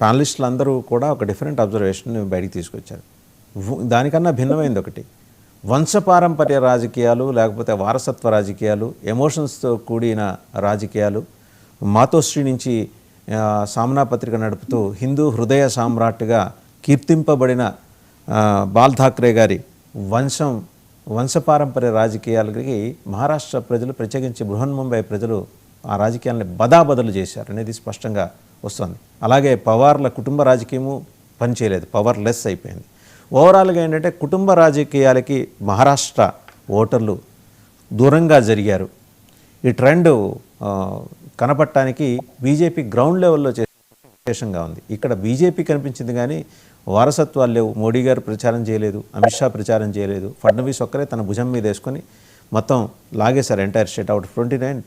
ప్యానలిస్టులు అందరూ కూడా ఒక డిఫరెంట్ అబ్జర్వేషన్ బయటికి తీసుకొచ్చారు. దానికన్నా భిన్నమైంది ఒకటి. వంశపారంపర్య రాజకీయాలు లేకపోతే వారసత్వ రాజకీయాలు ఎమోషన్స్తో కూడిన రాజకీయాలు మాతోశ్రీ నుంచి సామ్నా పత్రిక నడుపుతూ హిందూ హృదయ సామ్రాట్గా కీర్తింపబడిన బాల్ ఠాక్రే గారి వంశం వంశపారంపర్య రాజకీయాలకి మహారాష్ట్ర ప్రజలు ప్రత్యేకించి బృహన్ ముంబై ప్రజలు ఆ రాజకీయాలని బదాబదలు చేశారు అనేది స్పష్టంగా వస్తుంది. అలాగే పవార్ల కుటుంబ రాజకీయము పనిచేయలేదు పవర్ లెస్ అయిపోయింది. ఓవరాల్గా ఏంటంటే కుటుంబ రాజకీయాలకి మహారాష్ట్ర ఓటర్లు దూరంగా జరిగారు. ఈ ట్రెండ్ కనపడటానికి బీజేపీ గ్రౌండ్ లెవెల్లో చేసే విశేషంగా ఉంది. ఇక్కడ బీజేపీ కనిపించింది కానీ వారసత్వాలు లేవు. మోడీ గారు ప్రచారం చేయలేదు. అమిత్ షా ప్రచారం చేయలేదు. ఫడ్నవీస్ ఒక్కరే తన భుజం మీద వేసుకొని మొత్తం లాగేశారు entire state. Out twenty nine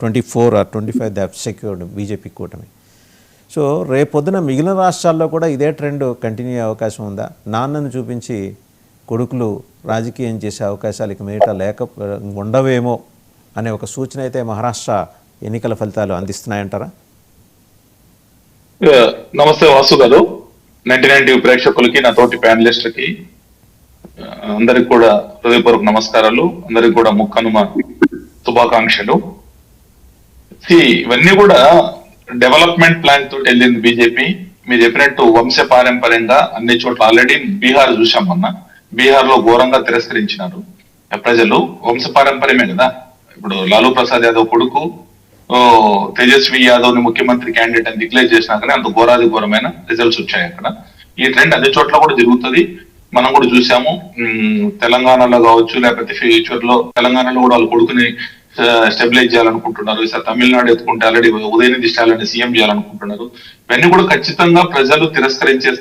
twenty four or twenty five they secured BJP కూటమి. సో రేపొద్దున మిగిలిన రాష్ట్రాల్లో కూడా ఇదే ట్రెండ్ కంటిన్యూ అయ్యే అవకాశం ఉందా? నాన్నను చూపించి కొడుకులు రాజకీయం చేసే అవకాశాలు ఇక మీట లేక ఉండవేమో అనే ఒక సూచన అయితే మహారాష్ట్ర ఎన్నికల ఫలితాలు అందిస్తున్నాయంటారా? నమస్తే వాసు గారు. నైన్టీ నైన్ టీవీ ప్రేక్షకులకి నా తోటి ప్యానలిస్టులకి అందరికి కూడా హృదయపూర్వక నమస్కారాలు అందరికి కూడా ముక్కనుమ శుభాకాంక్షలు. ఇవన్నీ కూడా డెవలప్మెంట్ ప్లాన్ తోటి వెళ్ళింది బీజేపీ. మీరు చెప్పినట్టు వంశ పారంపర్యంగా అన్ని చోట్ల ఆల్రెడీ బీహార్ చూసాం మొన్న. బీహార్లో ఘోరంగా తిరస్కరించినారు. ప్రజలు వంశ పారంపర్యమే కదా. ఇప్పుడు లాలూ ప్రసాద్ యాదవ్ కొడుకు ఓ, తేజస్వి యాదవ్ని ముఖ్యమంత్రి క్యాండిడేట్ అని డిక్లేర్ చేసినాకనే అంత ఘోరాది ఘోరమైన రిజల్ట్స్ వచ్చాయి అక్కడ. ఈ ట్రెండ్ అన్ని చోట్ల కూడా జరుగుతుంది. మనం కూడా చూసాము తెలంగాణలో కావచ్చు లేకపోతే ఫ్యూచర్లో తెలంగాణలో కూడా వాళ్ళు కొడుకుని స్టెబిలైజ్ చేయాలనుకుంటున్నారు. ఈసారి తమిళనాడు ఎత్తుకుంటే ఆల్రెడీ ఉదయనిధి స్టాలిన్ సీఎం చేయాలనుకుంటున్నారు. ఇవన్నీ కూడా ఖచ్చితంగా ప్రజలు తిరస్కరించే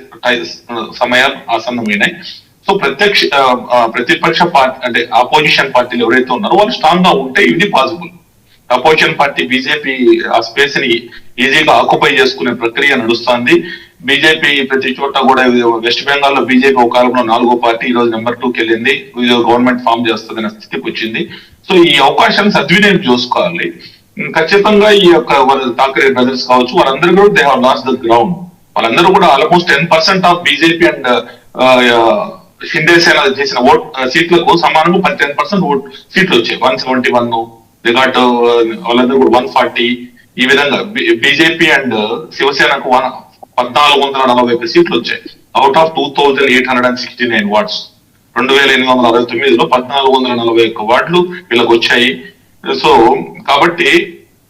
సమయాలు ఆసన్నమైనాయి. సో ప్రత్యక్ష ప్రతిపక్ష పార్టీ అంటే ఆపోజిషన్ పార్టీలు ఎవరైతే ఉన్నారో వాళ్ళు స్ట్రాంగ్గా ఉంటే ఇది పాసిబుల్ అపోజిషన్ పార్టీ బీజేపీ ఆ స్పేస్ని ఈజీగా ఆక్యుపై చేసుకునే ప్రక్రియ నడుస్తోంది. బీజేపీ ప్రతి చోట కూడా వెస్ట్ బెంగాల్లో బీజేపీ ఒక కాలంలో నాలుగో పార్టీ ఈ రోజు నెంబర్ టూకి వెళ్ళింది. గవర్నమెంట్ ఫామ్ చేస్తుంది అనే స్థితికి వచ్చింది. సో ఈ అవకాశాన్ని సద్వినియోగం చూసుకోవాలి. ఖచ్చితంగా ఈ యొక్క వాళ్ళ ఠాకరే బ్రదర్స్ కావచ్చు వాళ్ళందరూ కూడా they have lost the ground. వాళ్ళందరూ కూడా almost ten percent of BJP and Shinde Sena చేసిన ఓట్ సీట్లకు సమానంగా టెన్ పర్సెంట్ ఓట్ సీట్లు వచ్చాయి. One seventy one regard uh, వాళ్ళందరూ కూడా వన్ ఫార్టీ. ఈ విధంగా బీజేపీ అండ్ శివసేనకు వన్ పద్నాలుగు వందల నలభై ఒక్క సీట్లు వచ్చాయి. Out of two thousand eight hundred and sixty nine wards రెండు వేల ఎనిమిది వందల అరవై తొమ్మిదిలో పద్నాలుగు వందల నలభై ఒక్క వార్డులు వీళ్ళకి వచ్చాయి సో కాబట్టి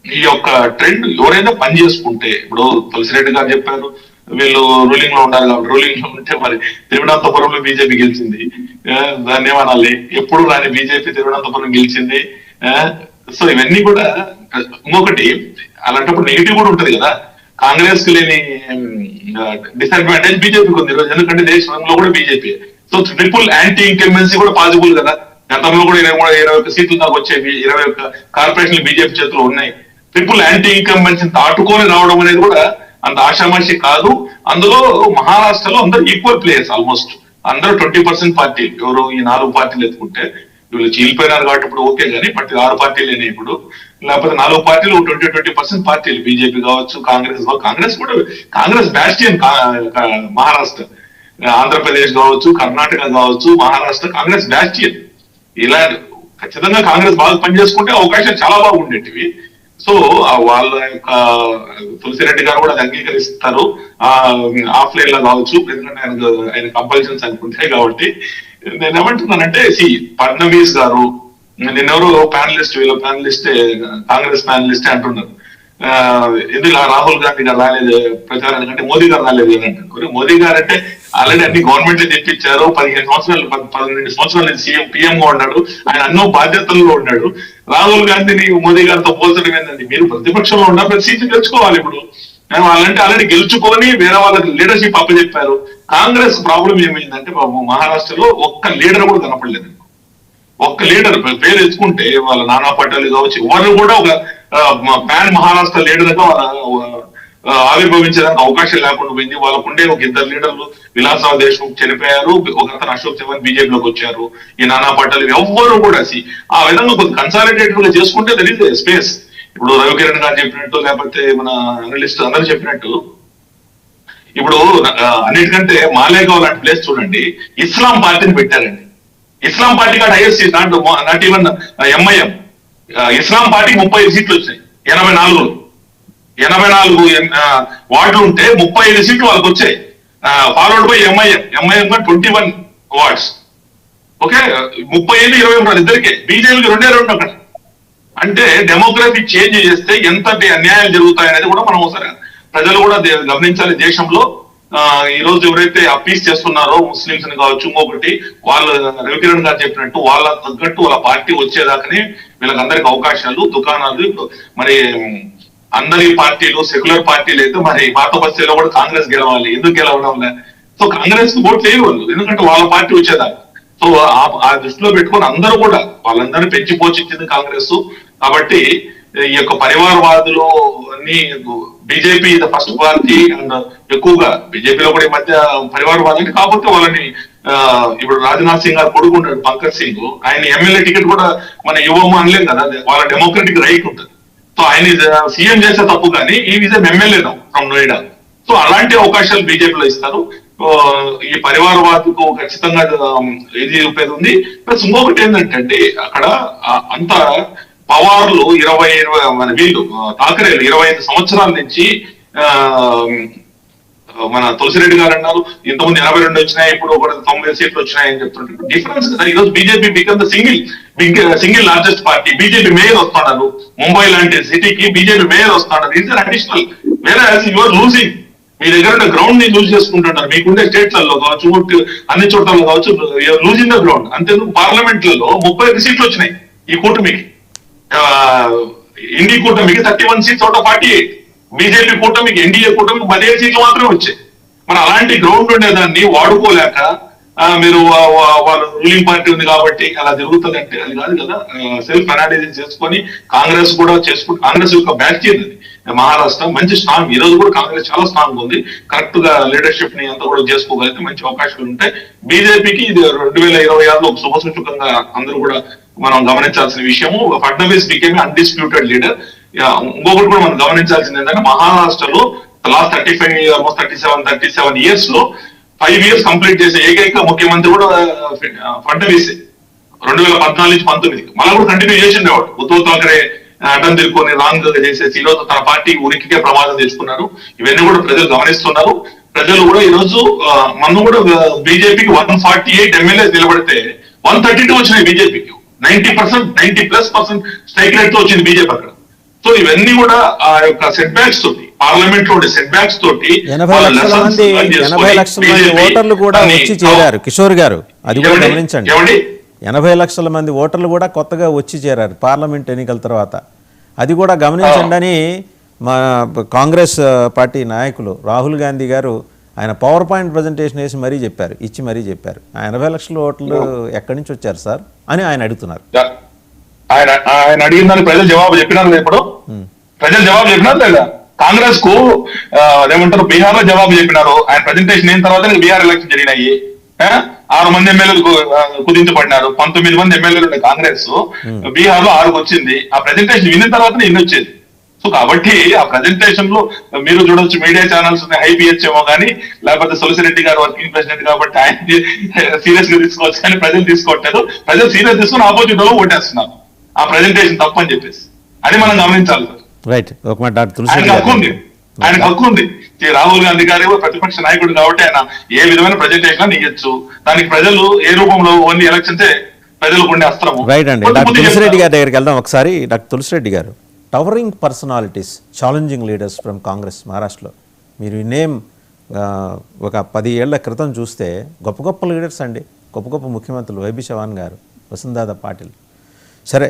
ఈ యొక్క ట్రెండ్ ఎవరైనా పని చేసుకుంటే ఇప్పుడు తులసిరెడ్డి గారు చెప్పారు వీళ్ళు రూలింగ్లో ఉన్నారు కాబట్టి రూలింగ్లో ఉంటే మరి తిరువనంతపురంలో బీజేపీ గెలిచింది. ఆ, దాన్ని ఏమనాలి ఎప్పుడు రాని బీజేపీ తిరువనంతపురం గెలిచింది. ఆ, సో ఇవన్నీ కూడా ఇంకొకటి అలాంటప్పుడు నెగిటివ్ కూడా ఉంటది కదా. కాంగ్రెస్కి లేని డిసడ్వాంటేజ్ బీజేపీకి ఉంది. ఈరోజు ఎందుకంటే దేశంలో కూడా BJP. So triple anti incumbency కూడా పాసిబుల్ కదా. గతంలో కూడా ఇరవై మూడు ఇరవై ఒక్క సీట్లు దాకా వచ్చేవి ఇరవై ఒక్క కార్పొరేషన్లు బీజేపీ చేతిలో ఉన్నాయి. ట్రిపుల్ యాంటీ ఇంకంబెన్సీ దాటుకొని రావడం అనేది కూడా అంత ఆషామాషి కాదు. అందులో మహారాష్ట్రలో అందరూ ఈక్వల్ ప్లేయర్స్ ఆల్మోస్ట్ అందరూ ట్వంటీ పర్సెంట్ పార్టీ ఎవరు ఈ నాలుగు పార్టీలు ఎత్తుకుంటే వీళ్ళు చీలిపోయినారు కాబట్టి ఇప్పుడు ఓకే కానీ బట్ ఆరు పార్టీలేనే ఇప్పుడు. లేకపోతే నాలుగు పార్టీలు ట్వంటీ ట్వంటీ పర్సెంట్ పార్టీలు. బీజేపీ కావచ్చు కాంగ్రెస్ కాంగ్రెస్ కూడా కాంగ్రెస్ బ్యాస్టియన్ మహారాష్ట్ర. ఆంధ్రప్రదేశ్ కావచ్చు కర్ణాటక కావచ్చు మహారాష్ట్ర కాంగ్రెస్ బ్యాస్టియన్ ఇలా ఖచ్చితంగా కాంగ్రెస్ బాగా పనిచేసుకుంటే అవకాశం చాలా బాగుండేటివి సో వాళ్ళ యొక్క తులసిరెడ్డి గారు కూడా అది అంగీకరిస్తారు. ఆ ఆఫ్లైన్లో కావచ్చు ఎందుకంటే ఆయన ఆయన కంపల్షన్స్ అనుకుంటాయి కాబట్టి. నేను ఏమంటున్నానంటే సి ఫడ్నవీస్ గారు నిన్నెవరు ప్యానలిస్ట్ వీళ్ళ ప్యానలిస్ట్ కాంగ్రెస్ ప్యానలిస్ట్ అంటున్నారు. ఆ, ఎందుకు రాహుల్ గాంధీ గారు రాలేదు ప్రచారానికి అంటే మోదీ గారు రాలేదు అని అంటారు మోదీ గారు అంటే ఆల్రెడీ అన్ని గవర్నమెంట్ తెప్పించారు. పదిహేను సంవత్సరాలు పన్నెండు సంవత్సరాల నుంచి సీఎం పిఎం గా ఉన్నాడు. ఆయన అన్నో బాధ్యతల్లో ఉన్నాడు. రాహుల్ గాంధీని మోదీ గారితో పోల్చడం ఏంటండి మీరు ప్రతిపక్షంలో ఉన్న ప్రతి సీట్లు గెలుచుకోవాలి ఇప్పుడు. వాళ్ళంటే ఆల్రెడీ గెలుచుకొని వేరే వాళ్ళకి లీడర్షిప్ అప్పచెప్పారు. కాంగ్రెస్ ప్రాబ్లం ఏమైందంటే బాబు మహారాష్ట్రలో ఒక్క లీడర్ కూడా కనపడలేదు. ఒక్క లీడర్ పేరు ఎత్తుకుంటే వాళ్ళ నానా పటేల్ కావచ్చు ఎవరు కూడా ఒక ప్యాన్ మహారాష్ట్ర లీడర్గా ఆవిర్భవించడానికి అవకాశం లేకుండా పోయింది. వాళ్ళకుండే ఒక ఇద్దరు లీడర్లు విలాసరావు దేశ్ముఖ్ చనిపోయారు ఒక అతను అశోక్ చవన్ బీజేపీలోకి వచ్చారు ఈ నానా పటేల్ ఎవ్వరూ కూడా ఆ విధంగా కొంచెం కన్సాలిడేటెడ్గా చేసుకుంటే దట్ ఈస్ స్పేస్ ఇప్పుడు రవికిరణ్ గారు చెప్పినట్టు లేకపోతే మన అనలిస్ట్ అందరూ చెప్పినట్టు ఇప్పుడు అన్నిటికంటే మాలేగావ్ లాంటి ప్లేస్ చూడండి ఇస్లాం పార్టీని పెట్టారండి. ఇస్లాం పార్టీ కాదు ISC not not even MIM Islam party ముప్పై సీట్లు వచ్చాయి ఎనభై నాలుగులో ఎనభై నాలుగు వార్డులు ఉంటే ముప్పై ఐదు సీట్లు వాళ్ళకి వచ్చాయి. Followed by MIM MIM twenty one wards. Okay? ముప్పై ఐదు ఇరవై మూడు ఇద్దరికే. బీజేపీకి రెండే రెండు అక్కడ. అంటే డెమోగ్రఫీ చేంజ్ చేస్తే ఎంత అన్యాయాలు జరుగుతాయనేది కూడా మనం ఒకసారి ప్రజలు కూడా గమనించాలి. దేశంలో ఈ రోజు ఎవరైతే అప్పీస్ చేస్తున్నారో ముస్లింస్ని కావచ్చు ఇంకొకటి వాళ్ళు రవికిరణ్ గారు చెప్పినట్టు వాళ్ళ తగ్గట్టు వాళ్ళ పార్టీ వచ్చేదాకనే వీళ్ళకందరికి అవకాశాలు దుకాణాలు. మరి అందరి పార్టీలు సెక్యులర్ పార్టీలు అయితే మరి పాత బస్తీలో కూడా కాంగ్రెస్ గెలవాలి. ఎందుకు గెలవడం లే సో కాంగ్రెస్ ఓట్ వేయరు వాళ్ళు ఎందుకంటే వాళ్ళ పార్టీ వచ్చేదాన్ని సో ఆ- ఆ దృష్టిలో పెట్టుకొని అందరూ కూడా వాళ్ళందరినీ పెంచి పోషించింది కాంగ్రెస్. కాబట్టి ఈ యొక్క పరివారవాదులు అన్ని BJP the first party and ఎక్కువగా బీజేపీలో కూడా ఈ మధ్య పరివారవాదాన్ని కాకపోతే వాళ్ళని ఇప్పుడు రాజ్నాథ్ సింగ్ గారు కొడుకుంటాడు పంకజ్ సింగ్. ఆయన ఎమ్మెల్యే టికెట్ కూడా మన ఇవ్వము అనలేం కదా? వాళ్ళ డెమోక్రటిక్ రైట్ ఉంటుంది. సో ఆయన సీఎం చేసే తప్పు కానీ ఈ Vijaya MLA from Noida so అలాంటి అవకాశాలు బీజేపీలో ఇస్తారు. ఈ పరివారవాదకు ఖచ్చితంగా ఉమ్, ఇది ఉపయోగం ఉంది. ప్లస్ ఇంకొకటి ఏంటంటే అక్కడ అంత పవార్లు ఇరవై ఇరవై మన వీళ్ళు ఠాకరేలు ఇరవై ఐదు సంవత్సరాల నుంచి ఆ, మన తులసిరెడ్డి గారు అన్నారు ఇంతకుముందు ఎనభై రెండు వచ్చినాయి ఇప్పుడు ఒకటి తొంభై సీట్లు వచ్చినాయి అని చెప్తుంటారు. డిఫరెన్స్ కదా ఈరోజు BJP become the single single largest party BJP mayor వస్తున్నారు ముంబై లాంటి సిటీకి బీజేపీ మేయర్ వస్తున్నారు ఇస్ అడిషనల్ వేరే యువర్ లూజింగ్ మీ దగ్గర ఉన్న గ్రౌండ్ని లూజ్ చేసుకుంటున్నారు మీకుండే స్టేట్లలో కావచ్చు అన్ని చోట్లలో కావచ్చు లూజింగ్ ద గ్రౌండ్ అంతేందుకు పార్లమెంట్లలో ముప్పై ఐదు సీట్లు వచ్చినాయి ఈ కూటమికి. ఇండి కూటమికి thirty one seats out of forty eight BJP కూటమికి ఎన్డీఏ కూటమికి పదిహేడు సీట్లు మాత్రమే వచ్చాయి. మరి అలాంటి గ్రౌండ్ ఉండేదాన్ని వాడుకోలేక మీరు వాళ్ళు రూలింగ్ పార్టీ ఉంది కాబట్టి అలా జరుగుతుందంటే అది కాదు కదా. సెల్ఫ్ అనాలిసిస్ చేసుకొని కాంగ్రెస్ కూడా చేసుకుంటే కాంగ్రెస్ యొక్క బ్యాక్ అది. మహారాష్ట్ర మంచి స్ట్రాంగ్ ఈ రోజు కూడా కాంగ్రెస్ చాలా స్ట్రాంగ్ ఉంది. కరెక్ట్గా లీడర్షిప్ని అంతా కూడా చేసుకోగలిగితే మంచి అవకాశాలు ఉంటాయి. బీజేపీకి ఇది రెండు వేల ఇరవై ఆరులో ఒక శుభ సూచకంగా అందరూ కూడా మనం గమనించాల్సిన విషయము. ఫడ్నవీస్ బికేమ్ అన్డిస్ప్యూటెడ్ లీడర్ ఇంకొకటి కూడా మనం గమనించాల్సింది ఏంటంటే మహారాష్ట్రలో last thirty five almost thirty seven thirty seven ఇయర్స్లో ఫైవ్ ఇయర్స్ కంప్లీట్ చేసే ఏకైక ముఖ్యమంత్రి కూడా ఫడ్నవీస్. రెండు వేల పద్నాలుగు నుంచి పంతొమ్మిది. మళ్ళీ కూడా కంటిన్యూ చేసిండే వాడు. ఉద్ధవ్ థాకరే అడ్డం తిరుక్కొని రాంగ్ చేసేసి ఈ తన పార్టీ ఉనికికే ప్రమాదం తెచ్చుకున్నారు ఇవన్నీ కూడా ప్రజలు గమనిస్తున్నారు. ప్రజలు కూడా ఈ రోజు మనం కూడా బీజేపీకి వన్ ఫార్టీ ఎయిట్ ఎమ్మెల్యే నిలబడితే వన్ థర్టీ టూ వచ్చినాయి బీజేపీకి. Ninety percent ninety plus percent strike రేట్తో వచ్చింది బీజేపీ అక్కడ. సో ఇవన్నీ కూడా ఆ యొక్క సెట్ బ్యాక్స్ తోటి పార్లమెంట్లో సెట్ బ్యాక్స్ తోటి ఎనభై లక్షల మంది ఎనభై లక్షల ఓటర్లు కూడా వచ్చి చేరారు. కిషోర్ గారు అది కూడా? గమనించండి? ఎనభై లక్షల మంది ఓటర్లు కూడా కొత్తగా వచ్చి చేరారు పార్లమెంట్ ఎన్నికల తర్వాత. అది కూడా గమనించండి అని మా కాంగ్రెస్ పార్టీ నాయకులు రాహుల్ గాంధీ గారు ఆయన పవర్ పాయింట్ ప్రజెంటేషన్ వేసి మరీ చెప్పారు ఇచ్చి మరీ చెప్పారు. ఆ ఎనభై లక్షల ఓట్లు ఎక్కడి నుంచి వచ్చారు సార్? అని ఆయన అడుగుతున్నారు. ఆయన ఆయన అడిగిన ప్రజలు జవాబు చెప్పినారు ఇప్పుడు ప్రజలు జవాబు చెప్పినారు లేదా? కాంగ్రెస్కు ఆ, అదేమంటారు బీహార్లో జవాబు చెప్పినారు. ఆయన ప్రజెంటేషన్ అయిన తర్వాత బీహార్ ఎలక్షన్ జరిగినాయి. ఆరు మంది ఎమ్మెల్యేలు కుదించబడినారు. పంతొమ్మిది మంది ఎమ్మెల్యేలు ఉండే కాంగ్రెస్ బీహార్లో ఆరుకు వచ్చింది. ఆ ప్రజెంటేషన్ విన్న తర్వాత ఇన్ని వచ్చేది. సో కాబట్టి ఆ ప్రజెంటేషన్లో మీరు చూడొచ్చు మీడియా ఛానల్స్ హై ఏమో కానీ లేకపోతే తులసిరెడ్డి గారు వర్కింగ్ ప్రెసిడెంట్ కాబట్టి ఆయన సీరియస్గా తీసుకోవచ్చు కానీ ప్రజలు తీసుకోవట్లేదు. ప్రజలు సీరియస్ తీసుకుని ఆపోజిట్లో ఓటేస్తున్నారు. ఆ ప్రజెంటేషన్ తప్పని చెప్పేసి. అది మనం గమనించాలి. రైట్ ఒక మాట డాక్టర్ తులసి ఆయనకు హక్కు ఉంది. ఆయనకు హక్కు ఉంది. రాహుల్ గాంధీ గారు ప్రతిపక్ష నాయకుడు కాబట్టి ఆయన ఏ విధమైన ప్రజెంటేషన్ ఇవ్వచ్చు దానికి ప్రజలు ఏ రూపంలో ఓన్లీ ఎలక్షన్స్ ప్రజలకు ఉండే అస్త్రము. రైట్ అండి. డాక్టర్ తులసిరెడ్డి. గారి దగ్గరికి వెళ్దాం. ఒకసారి డాక్టర్ తులసిరెడ్డి గారు towering personalities challenging leaders from Congress మహారాష్ట్రలో మీరు ఈ నేమ్ ఒక పది ఏళ్ళ క్రితం చూస్తే గొప్ప గొప్ప లీడర్స్ అండి. గొప్ప గొప్ప ముఖ్యమంత్రులు. వైబీ చవాన్ గారు వసుంధర పాటిల్. సరే